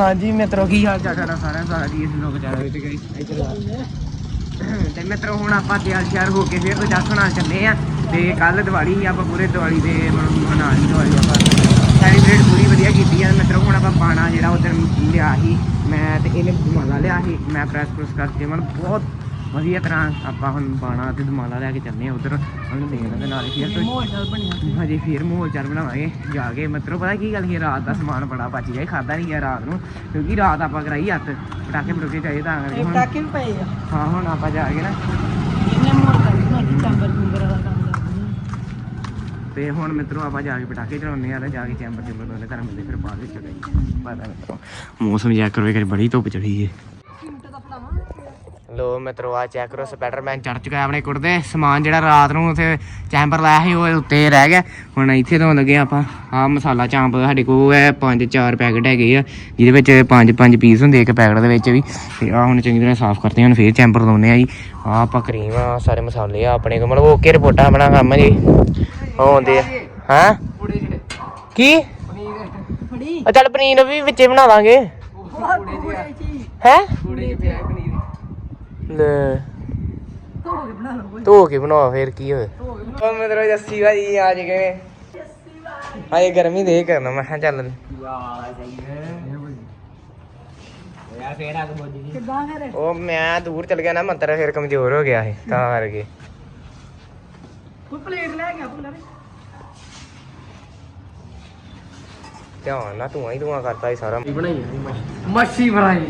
ਹਾਂਜੀ, ਮਿੱਤਰੋ, ਕੀ ਹਾਲ ਚਾਲ ਤੁਹਾਡਾ ਸਾਰਿਆਂ ਦਾ? ਜੀ ਇਸ ਲੋਕ ਚੈਨਲ ਵਿੱਚ ਗਈ ਇੱਧਰ ਆ। ਤੇ ਮਿੱਤਰੋ, ਹੁਣ ਆਪਾਂ ਤਿਆਰ ਸ਼ਿਆਰ ਹੋ ਕੇ ਫਿਰ ਗੁਰਦਾਸਪੁਰ ਨਾਲ ਚੱਲੇ ਆ। ਤੇ ਕੱਲ ਦੀਵਾਲੀ ਸੀ, ਆਪਾਂ ਪੂਰੇ ਦੀਵਾਲੀ ਦੇ ਮਨ- ਮਨਾ ਲਈ ਦੀਵਾਲੀ ਆਪਾਂ ਸੈਲੀਬ੍ਰੇਟ ਪੂਰੀ ਵਧੀਆ ਕੀਤੀ ਆ। ਮਿੱਤਰੋ, ਹੁਣ ਆਪਾਂ ਪਾਣਾ ਜਿਹੜਾ ਉਧਰ ਲਿਆ ਸੀ, ਮੈਂ ਤੇ ਇਹਨੇ ਧਮਾਲਾ ਲਿਆ ਸੀ। ਮੈਂ ਪ੍ਰੈਸ ਪ੍ਰੈਸ ਕਰਕੇ ਮਨ ਬਹੁਤ ਵਧੀਆ ਤਰ੍ਹਾਂ ਆਪਾਂ ਹੁਣ ਬਾਣਾ ਤੇ ਧਮਾਲਾ ਲੈ ਕੇ ਚੱਲੇ ਆ ਉਧਰ। ਉਹਨੂੰ ਦੇਖਣ ਦੇ ਨਾਲ ਫਿਰ ਤੋਂ ਹਜੇ ਫਿਰ ਮਾਹੌਲ ਚਾਰ ਬਣਾਵਾਂਗੇ। ਜਾ ਕੇ ਮਤਲਬ ਪਤਾ ਕੀ ਗੱਲ ਸੀ? ਰਾਤ ਦਾ ਸਮਾਨ ਬੜਾ ਬਚ ਗਿਆ ਖਾਦਾ ਨਹੀਂ ਗਿਆ ਰਾਤ ਨੂੰ। ਕਿਉਂਕਿ ਰਾਤ ਆਪਾਂ ਕਰਾਈ ਹੱਥ ਪਟਾਕੇ ਪਟੂਕੇ ਚਾਹੀਏ ਤਾਂ ਕਰਕੇ ਹੁਣ ਟਾਕੇ ਵੀ ਪਏ ਆ। ਹਾਂ ਹੁਣ ਆਪਾਂ ਜਾ ਕੇ ਨਾ ਇਹਨੇ ਮੋੜ ਕੱਢੀ ਨਾ ਚੰਬਰ ਚੁੰਬਰ ਵਾਲਾ ਕੰਮ। ਤੇ ਹੁਣ ਮਿੱਤਰੋ ਆਪਾਂ ਜਾ ਕੇ ਪਟਾਕੇ ਚਲਾਉਂਦੇ ਆ ਤੇ ਜਾ ਕੇ ਚੈਂਬਰ ਚੈਂਬਰ ਦੋਨੇ ਘਰ ਮਿਲਦੇ ਫਿਰ ਬਾਅਦ ਵਿੱਚ ਚੜਾਈ ਪਤਾ ਮਿੱਤਰੋ ਮੌਸਮ ਚੈੱਕ ਕਰੋ ਕਿ ਬੜੀ ਧੁੱਪ ਚੜੀ ਏ। ਲੋ ਮਿੱਤਰੋ ਆ ਚੈੱਕ ਕਰੋ ਸਪਾਈਡਰਮੈਨ ਚੜ ਚੁੱਕਾ ਹੈ ਆਪਣੇ ਕੁੜਦੇ ਸਮਾਨ ਜਿਹੜਾ ਰਾਤ ਨੂੰ ਉਥੇ ਚੈਂਬਰ ਲਾਇਆ ਸੀ ਉਹ ਉੱਤੇ ਰਹਿ ਗਿਆ। ਹੁਣ ਇੱਥੇ ਤੋਂ ਲੱਗੇ ਆਪਾਂ। ਆ ਮਸਾਲਾ ਚਾਂਪ ਸਾਡੇ ਕੋਲ ਹੈ ਪੰਜ ਚਾਰ ਪੈਕਟ ਹੈਗੇ ਆ ਜਿਹਦੇ ਵਿੱਚ ਪੰਜ ਪੰਜ ਪੀਸ ਹੁੰਦੇ ਇੱਕ ਪੈਕਟ ਦੇ ਵਿੱਚ ਵੀ। ਤੇ ਆ ਹੁਣ ਚੰਗੀ ਤਰ੍ਹਾਂ ਸਾਫ਼ ਕਰਦੇ ਹਾਂ ਹੁਣ ਫੇਰ ਚੈਂਬਰ ਲਾਉਂਦੇ ਆ ਜੀ। ਆ ਆਪਾਂ ਕਰੀਮ ਆ ਸਾਰੇ ਮਸਾਲੇ ਆ ਆਪਣੇ ਕੋਲ। ਮਤਲਬ ਓਕੇ ਰਿਪੋਰਟਾਂ ਆਪਣਾ ਕੰਮ ਜੀ। ਹੁੰਦੇ ਆ। ਹਾਂ? ਕੀ? ਆ ਚੱਲ ਪਨੀਰ ਵੀ ਵਿੱਚੇ ਬਣਾ ਦਾਂਗੇ। ਹੈ? ਲੈ। ਧੋ ਕੇ ਬਣਾ ਲਓ ਧੋ ਕੇ ਬਣਾ ਫੇਰ ਕੀ ਹੋਏ ਉਹ ਮੇਰਾ ਜੱਸੀ ਭਾਜੀ ਆ ਜੀ ਕਿਵੇਂ? ਆਏ ਗਰਮੀ ਦੇ ਕਰਨਾ ਮੈਂ ਕਿਹਾ ਚੱਲ। ਕਿੱਦਾਂ ਫਿਰ? ਉਹ ਮੈਂ ਦੂਰ ਚਲ ਗਿਆ ਨਾ ਮੰਤਰ ਫਿਰ ਕਮਜ਼ੋਰ ਹੋ ਗਿਆ ਸੀ ਤਾਂ ਕਰਕੇ। ਕੋਈ ਪਲੇਟ ਲੈ ਗਿਆ ਭੁੱਲਾ ਵੀ ਧਿਆਨ ਨਾ ਧੂਆਂ ਹੀ ਧੂਆਂ ਕਰਤਾ ਸੀ ਸਾਰਾ। ਬਣਾਈ ਮੱਛੀ? ਫਰਾਈ।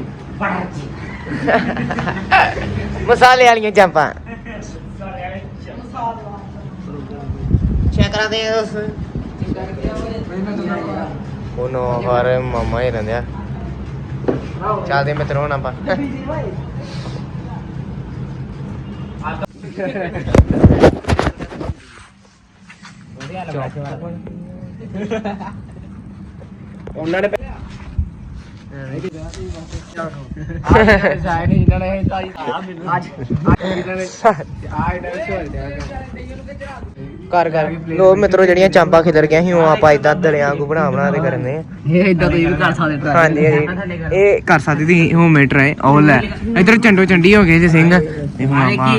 ਮਸਾਲੇ ਵਾਲੀਆਂ ਚਾਂਪਾਂ। ਚੈੱਕ ਕਰਾ ਦੇ ਉਸ। ਉਹ ਹਰ ਮਮਾ ਹੀ ਰਹਿੰਦੇ ਆ ਚੱਲਦੇ ਮਿੱਤਰੋ, ਹੁਣ ਆਪਾਂ। ਉਹਨਾਂ ਨੇ ਕਰ ਕਰ ਲੋ ਮਿੱਤਰੋ ਜਿਹੜੀਆਂ ਚਾਂਪਾਂ ਖਿਲਰ ਗਈਆਂ ਸੀ ਉਹ ਆਪਾਂ ਇਦਾਂ ਦਲਿਆਂ ਕੋ ਬਣਾ ਬਣਾ ਕੇ ਕਰਨੇ ਆ। ਇਹ ਇਦਾਂ ਤੁਸੀਂ ਵੀ ਕਰ ਸਕਦੇ ਹੋ ਹਾਂਜੀ ਹਾਂਜੀ। ਇਹ ਕਰ ਸਕਦੀ ਸੀ ਹੋਮਮੇਡ ਹੈ ਉਹ ਲੈ। ਇਧਰ ਚੰਡੋ ਚੰਡੀ ਹੋ ਗਏ ਜੀ ਸਿੰਘ। ਤੇ ਹੁਣ ਆਪਾਂ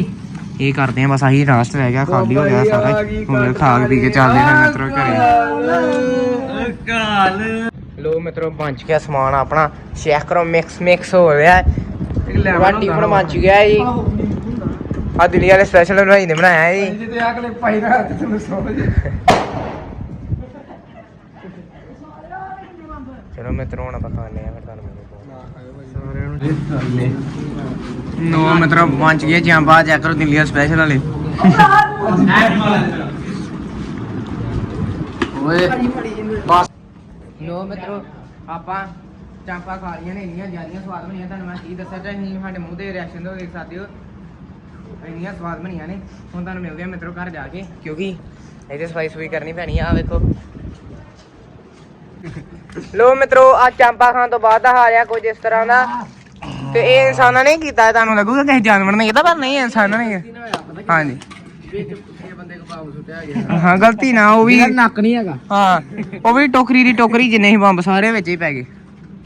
ਇਹ ਕਰਦੇ ਆ ਬਸ ਆਹੀ ਰਾਸਟ ਰਹਿ ਗਿਆ ਖਾਲੀ ਹੋ ਗਿਆ ਸਾਰਾ। ਹੁਣ ਖਾ ਪੀ ਕੇ ਚੱਲਦੇ ਹਾਂ ਮਿੱਤਰੋ ਘਰੇ। ਕਾਲ ਲੋ ਮਿੱਤਰੋ ਬਣ ਗਿਆ ਸਮਾਨ ਆਪਣਾ। ਚੈੱਕ ਕਰੋ ਮਿਕਸ ਮਿਕਸ ਹੋ ਰਿਹਾ ਹੈ। ਰੋਟੀ ਹੁਣ ਬਣ ਗਿਆ ਜੀ। ਆ ਦਿੱਲੀ ਵਾਲੇ ਸਪੈਸ਼ਲ ਬਣਾਈ ਨੇ ਬਣਾਇਆ ਜੀ। ਜਿੱਤੇ ਅਗਲੇ ਪਾਈ ਨਾ ਤੇ ਤੁਹਾਨੂੰ ਸਮਝ ਚਲੋ ਮਿੱਤਰੋ ਹੁਣ ਆਪਾਂ ਖਾਣੇ ਆ ਫਿਰ ਤੁਹਾਨੂੰ ਮਿਲਦੇ ਸਾਰਿਆਂ ਨੂੰ ਨੋ ਮਤਲਬ ਪਹੁੰਚ ਗਏ ਜਾਂਬਾ ਚੈੱਕ ਕਰੋ ਦਿੱਲੀ ਸਪੈਸ਼ਲ ਵਾਲੇ। ਓਏ। ਨੋ ਮਿੱਤਰੋ ਆਪਾਂ ਚਾਂਪਾ ਖਾ ਲਈਆਂ ਨੇ ਇੰਨੀਆਂ ਜ਼ਿਆਦੀਆਂ ਸਵਾਦ ਬਣੀਆਂ। ਤੁਹਾਨੂੰ ਮੈਂ ਕੀ ਦੱਸਾਂ ਚਾਹੀ ਸਾਡੇ ਮੂੰਹ ਦੇ ਰਿਐਕਸ਼ਨ ਤੋਂ ਦੇਖ ਸਕਦੇ ਹੋ ਇੰਨੀਆਂ ਸਵਾਦ ਬਣੀਆਂ ਨੇ। ਹੁਣ ਤੁਹਾਨੂੰ ਮਿਲਦੇ ਆ ਮਿੱਤਰੋ ਘਰ ਜਾ ਕੇ ਕਿਉਂਕਿ ਇਹਦੇ ਸਫ਼ਾਈ ਸਫ਼ਾਈ ਕਰਨੀ ਪੈਣੀ ਆ ਵੇਖੋ। ਲੋ ਮਿੱਤਰੋ ਆ ਚਾਂਪਾ ਖਾਣ ਤੋਂ ਬਾਅਦ ਦਾ ਹਾਰਿਆ ਕੁਝ ਇਸ ਤਰ੍ਹਾਂ ਦਾ। ਤੇ ਇਹ ਇਨਸਾਨਾਂ ਨੇ ਕੀਤਾ ਤੁਹਾਨੂੰ ਲੱਗੂਗਾ ਕਿਸੇ ਜਾਨਵਰ ਨੇ ਕੀਤਾ ਪਰ ਨਹੀਂ ਇਨਸਾਨਾਂ ਨੇ। ਹਾਂਜੀ। ਸੁੱਟਿਆ ਗਿਆ ਹਾਂ ਗਲਤੀ ਨਾ ਉਹ ਵੀ ਨੱਕ ਨਹੀਂ ਹੈਗਾ। ਹਾਂ ਉਹ ਵੀ ਟੋਕਰੀ ਦੀ ਟੋਕਰੀ ਜਿੰਨੇ ਹੀ ਬੰਬ ਸਾਰੇ ਵਿੱਚ ਹੀ ਪੈ ਗਏ।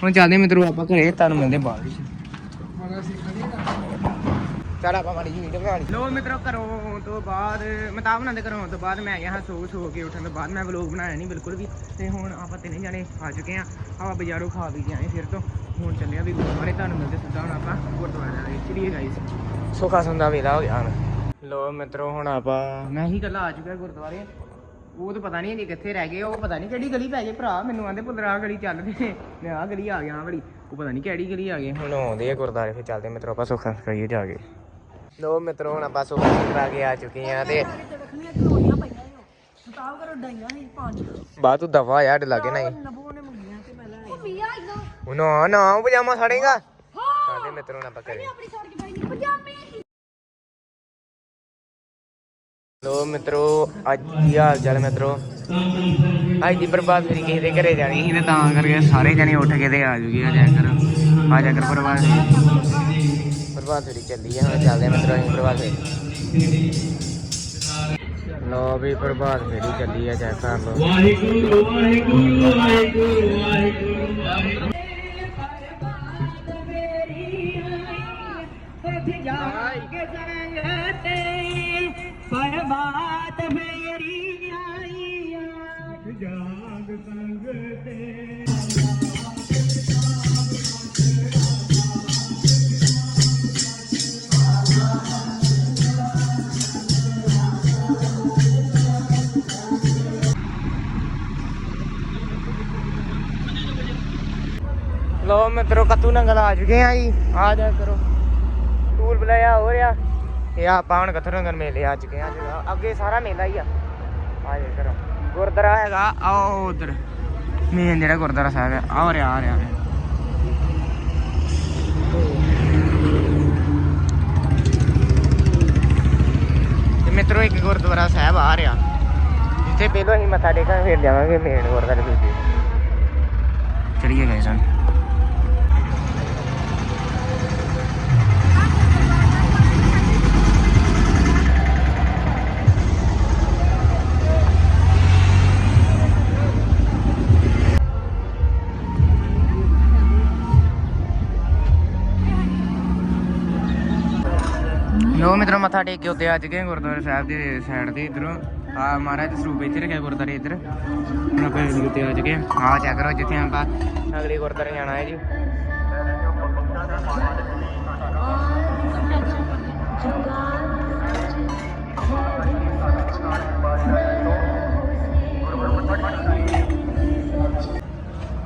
ਹੁਣ ਚੱਲਦੇ ਮਿੱਤਰੋ ਆਪਾਂ ਘਰੇ ਤੁਹਾਨੂੰ ਮਿਲਦੇ ਬਾਅਦ ਵਿੱਚ। ਚਲ ਆਪਾਂ ਮਾੜੀ ਜੀ ਵੀਡੀਓ ਬਣਾ ਲਈ। ਲੋ ਮਿੱਤਰੋ ਘਰੋਂ ਤੋਂ ਬਾਅਦ ਮਤਾਬ ਬਣਾਉਂਦੇ ਘਰੋਂ ਤੋਂ ਬਾਅਦ ਮੈਂ ਗਿਆ ਹਾਂ ਸੋ ਸੋ ਕੇ ਉੱਠਣ ਤੋਂ ਬਾਅਦ। ਮੈਂ ਵਲੋਗ ਬਣਾਇਆ ਨਹੀਂ ਬਿਲਕੁਲ ਵੀ। ਤੇ ਹੁਣ ਆਪਾਂ ਤਿੰਨੇ ਜਾਣੇ ਆ ਚੁੱਕੇ ਆ ਆਪਾਂ ਬਾਜ਼ਾਰੋਂ ਖਾ ਵੀ ਗਏ ਫਿਰ ਤੋਂ। ਹੁਣ ਚੱਲੇ ਆ ਵੀ ਗੁਰਦੁਆਰੇ ਤੁਹਾਨੂੰ ਮਿਲਦੇ ਸਿੱਧਾ ਹੁਣ ਆਪਾਂ ਗੁਰਦੁਆਰੇ ਦੇ ਚਲੀਏ ਗਾਈਸ ਸੁਖਾ ਸੰਦਾ ਵੇਲਾ ਹੋ ਗਿਆ ਹੁਣ। ਲੋ ਮਿੱਤਰੋ ਹੁਣ ਆਪਾਂ ਮੈਂ ਹੀ ਇਕੱਲਾ ਆ ਚੁੱਕਾ ਗੁਰਦੁਆਰੇ। ਉਹ ਤਾਂ ਪਤਾ ਨਹੀਂ ਜੀ ਕਿੱਥੇ ਰਹਿ ਗਏ ਉਹ ਪਤਾ ਨਹੀਂ ਕਿਹੜੀ ਗਲੀ ਪੈ ਗਏ। ਭਰਾ ਮੈਨੂੰ ਆਂਦੇ ਪੁੱਤਰ ਗਲੀ ਚੱਲ ਪਏ। ਮੈਂ ਆਹ ਗਲੀ ਆ ਗਿਆ ਵਾਲੀ ਉਹ ਪਤਾ ਨਹੀਂ ਕਿਹੜੀ ਗਲੀ ਆ ਗਏ। ਹੁਣ ਆਉਂਦੇ ਆ ਗੁਰਦਾਰੇ ਫਿਰ ਚੱਲਦੇ ਮਿੱਤਰੋ ਆਪਾਂ ਸੁੱਖਾਂ ਕਰੀਏ ਜਾ ਕੇ। ਲੋ ਮਿੱਤਰੋ ਹੁਣ ਆਪਾਂ ਸੁੱਖਾਂ ਕਰਾ ਕੇ ਆ ਚੁੱਕੇ ਆ ਤੇ ਬਾਅਦ ਤੂੰ ਦਫਾ ਯਾਰ ਲਾਗੇ ਨਹੀਂ। ਨੇ ਉਹ ਨਾ ਨਾ ਉਹ ਪਜਾਮਾ ਸਾੜੇਗਾ। ਚੱਲਦੇ ਮਿੱਤਰੋ ਹੁਣ ਆਪਾਂ हेलो मित्रों आज की हाल चाल मित्रों? अज की बर्बाद फ्री किसी घर जानी। ही करके सारे जने उठ के आ जाऊगी अज अगर अज अगर बर्बाद। बर्बाद फ्री चली है हम चलते मित्रों अभी बर्बाद प्रभात फेरी ਲੋ ਮਿੱਤਰੋ ਕੱਤੂ ਨੰਗਲ ਆ ਚੁੱਕੇ ਆ ਜੀ ਆ ਜਾ ਕਰੋ ਟੂਰ ਬੁਲਾਇਆ ਹੋ ਰਿਹਾ ਇਹ ਆਪਾਂ ਹੁਣ ਕੱਤੂ ਨੰਗਲ ਮੇਲੇ ਆ ਚੁੱਕੇ ਆ ਜਿਹੜਾ ਅੱਗੇ ਸਾਰਾ ਮੇਲਾ ਹੀ ਆ। ਆ ਜਾ ਕਰੋ। ਗੁਰਦੁਆਰਾ ਹੈਗਾ, ਆਓ ਉਧਰ। ਮੇਨ ਜਿਹੜਾ ਗੁਰਦੁਆਰਾ ਸਾਹਿਬ ਹੈ ਆ ਰਿਹਾ ਆ ਰਿਹਾ ਆ ਰਿਹਾ। ਤੇ ਮਿੱਤਰੋ, ਇੱਕ ਗੁਰਦੁਆਰਾ ਸਾਹਿਬ ਆ ਰਿਹਾ ਜਿੱਥੇ ਪਹਿਲਾਂ ਅਸੀਂ ਮੱਥਾ ਟੇਕਾਂਗੇ ਫਿਰ ਜਾਵਾਂਗੇ ਮੇਨ ਗੁਰਦੁਆਰੇ ਦੂਜੇ। ਚਲਿਏ ਮੱਥਾ ਟੇਕ ਕੇ ਉੱਤੇ ਅੱਜ ਗਏ ਗੁਰਦੁਆਰਾ ਸਾਹਿਬ ਦੇ ਸਾਈਡ ਤੇ ਇਧਰੋਂ। ਆ ਮਹਾਰਾਜ ਦੇ ਸਰੂਪ ਇੱਥੇ ਰੱਖਿਆ ਗੁਰਦੁਆਰੇ ਇੱਧਰ। ਹੁਣ ਆਪਾਂ ਇਹਦੇ ਉੱਤੇ ਅੱਜ ਗਏ। ਆ ਚੈੱਕ ਕਰੋ ਜਿੱਥੇ ਆਪਾਂ ਅਗਲੇ ਗੁਰਦੁਆਰੇ ਜਾਣਾ ਹੈ ਜੀ।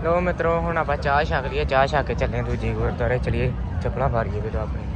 ਲੋ ਮਿੱਤਰੋ, ਹੁਣ ਆਪਾਂ ਚਾਹ ਛਕ ਲਈਏ। ਚਾਹ ਛਕ ਕੇ ਚੱਲੇ ਹਾਂ ਦੂਜੀ ਗੁਰਦੁਆਰੇ। ਚਲੀਏ, ਚੱਪਲਾਂ ਮਾਰੀਏ ਫਿਰ ਆਪਣੇ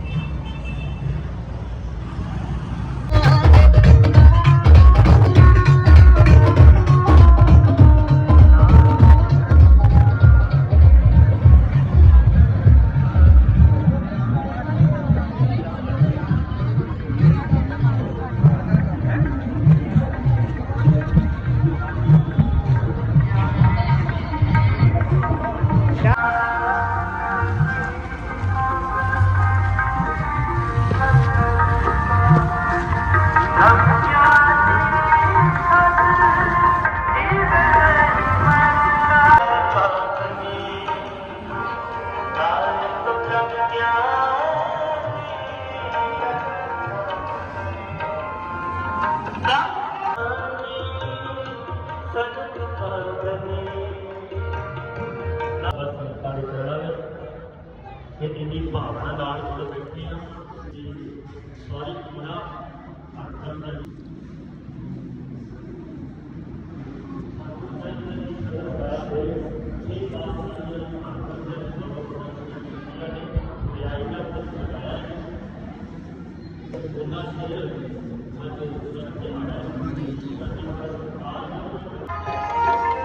ਕਿ ਇੰਨੀ ਭਾਵਨਾ ਨਾਲ ਜੁੜ ਬੈਠੇ ਆ ਕਿ ਸਾਰੀ ਦੁਨੀਆ ਆਖਰ ਦਾ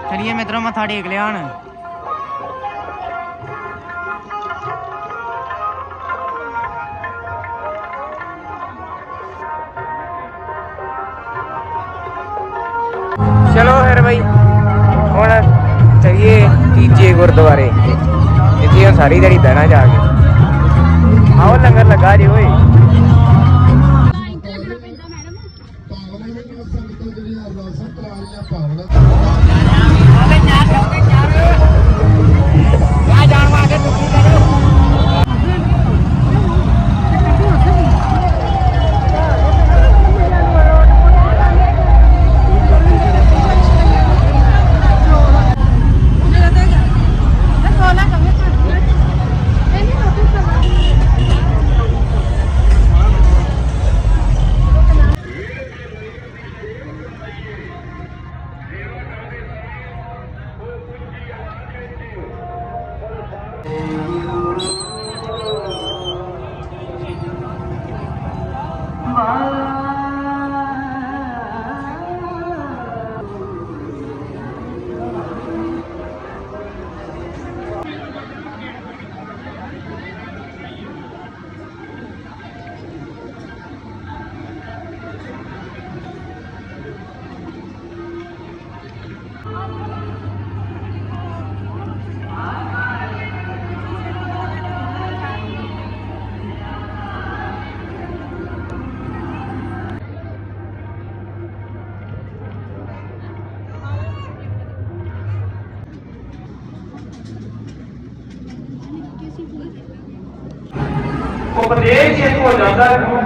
ਚਲਿਏ ਮਿੱਤਰੋ, ਮੱਥਾ ਟੇਕ ਲਿਆ ਤੀਜੇ ਗੁਰਦੁਆਰੇ ਇੱਥੇ। ਉਹ ਸਾਰੀ ਦਿਹਾੜੀ ਬਹਿਣਾ ਜਾ ਕੇ। ਆਓ ਲੰਗਰ ਲੱਗਾ ਜੀ ਓਏ।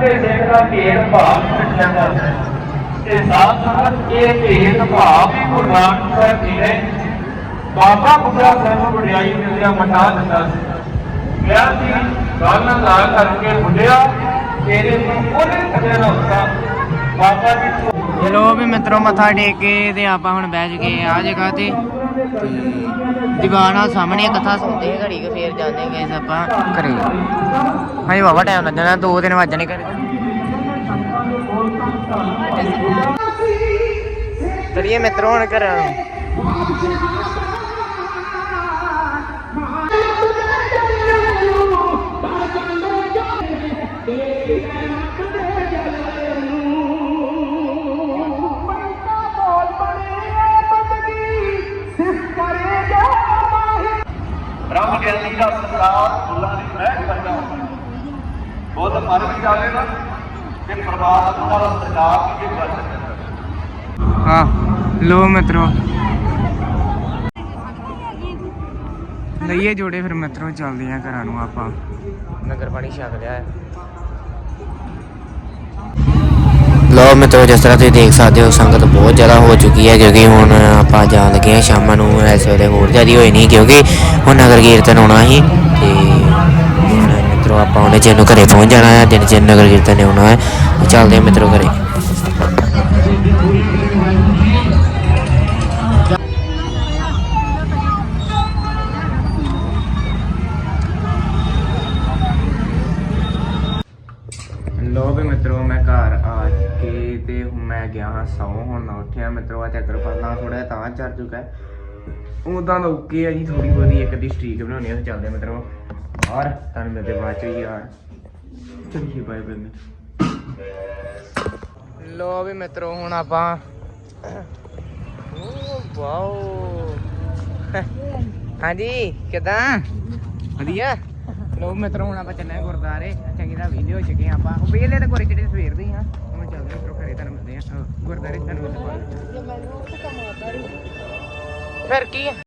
ਜਾਂਦਾ ਹੈ ਦਾ ਭੇਦ ਭਾਵ ਰੱਖਿਆ ਜਾਂਦਾ ਹੈ। ਤੇ ਸਾਥ ਸਾਥ ਇਹ ਭੇਦ ਭਾਵ ਵੀ ਗੁਰੂ ਨਾਨਕ ਸਾਹਿਬ ਜੀ ਨੇ ਬਾਬਾ ਬੁੱਢਾ ਸਾਹਿਬ ਨੂੰ ਵਡਿਆਈ ਦਿੰਦਿਆਂ ਮਟਾ ਦਿੰਦਾ ਸੀ। ਕਿਹਾ ਸੀ, ਗੱਲ ਨਾ ਕਰਕੇ ਬੁੱਢਿਆ, ਤੇਰੇ ਤੋਂ ਉਹਨੇ ਕਦੇ ਨਾ ਹੁੰਦਾ ਬਾਬਾ ਜੀ ਚਲੋ ਵੀ ਮਿੱਤਰੋ, ਮੱਥਾ ਟੇਕ ਕੇ ਤੇ ਆਪਾਂ ਹੁਣ ਬਹਿ ਗਏ ਆ ਜਗ੍ਹਾ ਤੇ। ਤੇ ਦੀਵਾਨ ਸਾਹਮਣੇ ਕਥਾ ਸੁਣਦੇ ਘੜੀ ਕੇ ਫੇਰ ਜਾਂਦੇ ਗਏ ਆਪਾਂ ਘਰੇ। ਹਾਂ ਬਾਬਾ ਟਾਈਮ ਲੱਗਣਾ ਦੋ ਦਿਨ ਵੱਜਣੇ ਘਰੇ। ਚਲਿਏ ਮਿੱਤਰੋ ਹੁਣ ਘਰਾਂ। ਨੂੰ ਗਿਆਨੀ ਦਾ ਸਰਦਾਰ ਫੁੱਲਾਂ ਦੀ ਮਹਿਕ ਕਰਦਾ ਬੁੱਧ ਮਰ ਵੀ ਜਾਵੇ ਨਾ ਤੇ ਪਰਮਾਤਮਾ ਦਾ ਸਰਦਾਰ ਕੀ ਕਰ ਸਕਦਾ। ਹਾਂ ਲੋ ਮਿੱਤਰੋ। ਲਈਏ ਜੋੜੇ ਫਿਰ ਮਿੱਤਰੋ ਚੱਲਦੇ ਆ ਘਰਾਂ ਨੂੰ ਆਪਾਂ। ਨਗਰ ਪਾਣੀ ਛਕ ਲਿਆ ਹੈ। ਲੋ ਮਿੱਤਰੋ ਜਿਸ ਤਰ੍ਹਾਂ ਤੁਸੀਂ ਦੇਖ ਸਕਦੇ ਹੋ, ਸੰਗਤ ਬਹੁਤ ਜ਼ਿਆਦਾ ਹੋ ਚੁੱਕੀ ਹੈ ਕਿਉਂਕਿ ਹੁਣ ਆਪਾਂ ਜਾਣ ਲੱਗੇ ਹਾਂ ਸ਼ਾਮਾਂ ਨੂੰ, ਇਸ ਵੇਲੇ ਹੋਰ ਜ਼ਿਆਦਾ ਹੋਈ ਨਹੀਂ ਕਿਉਂਕਿ ਹੁਣ ਨਗਰ ਕੀਰਤਨ ਆਉਣਾ ਸੀ ਤੇ ਹੁਣ ਮਿੱਤਰੋ ਆਪਾਂ ਉਹਨੇ ਚਿਰ ਨੂੰ ਘਰੇ ਪਹੁੰਚ ਜਾਣਾ ਹੈ, ਦਿਨ ਚਿਰ ਨਗਰ ਕੀਰਤਨ ਨੇ ਆਉਣਾ ਹੈ, ਚੱਲਦੇ ਹਾਂ ਮਿੱਤਰੋ ਘਰੇ। ਮੈਂ ਗਿਆ ਹਾਂ ਸੌ ਹੁਣ ਮੈਂ ਉੱਠਿਆ ਮਿੱਤਰੋ ਆ ਚੱਕਰ ਪਰਨਾ ਥੋੜਾ ਤਾਂ ਚੜ ਚੁੱਕਾ ਹੈ। ਉਦਾਂ ਤਾਂ ਓਕੇ ਆ ਜੀ ਥੋੜੀ ਬਹੁਤੀ ਇੱਕ ਦੀ ਸਟ੍ਰੀਕ ਬਣਾਉਣੀ ਆ ਚੱਲਦੇ ਮਿੱਤਰੋ ਔਰ ਤੁਹਾਨੂੰ ਮਿਲਦੇ ਬਾਅਦ ਚ ਯਾਰ ਚਲਿਏ ਬਾਏ ਬਾਏ ਲੋ ਵੀ ਮਿੱਤਰੋ, ਹੁਣ ਆਪਾਂ ਓ ਵਾਓ। ਹਾਂਜੀ, ਕਿਦਾਂ? ਵਧੀਆ? ਲੋ ਮਿੱਤਰੋ, ਹੁਣ ਆਪਾਂ ਚੱਲੇ ਆਂ ਗੁਰਦਾਰੇ ਚੰਗੀ ਤਰ੍ਹਾਂ ਵੀਡੀਓ ਚੁੱਕੇ ਆਪਾਂ। ਉਹ ਵੇਲੇ ਤੇ ਕੋਰੇ ਜਿਹੜੇ ਸਵੇਰ ਦੇ ਆ ਹੁਣ ਚੱਲਦੇ ਮਿੱਤਰੋ। ਘਰੇ ਤੁਹਾਨੂੰ ਮਿਲਦੇ ਆ ਗੁਰਦਾਰੇ ਤੁਹਾਨੂੰ ਮਿਲਦੇ ਫਿਰ ਕੀ ਆ?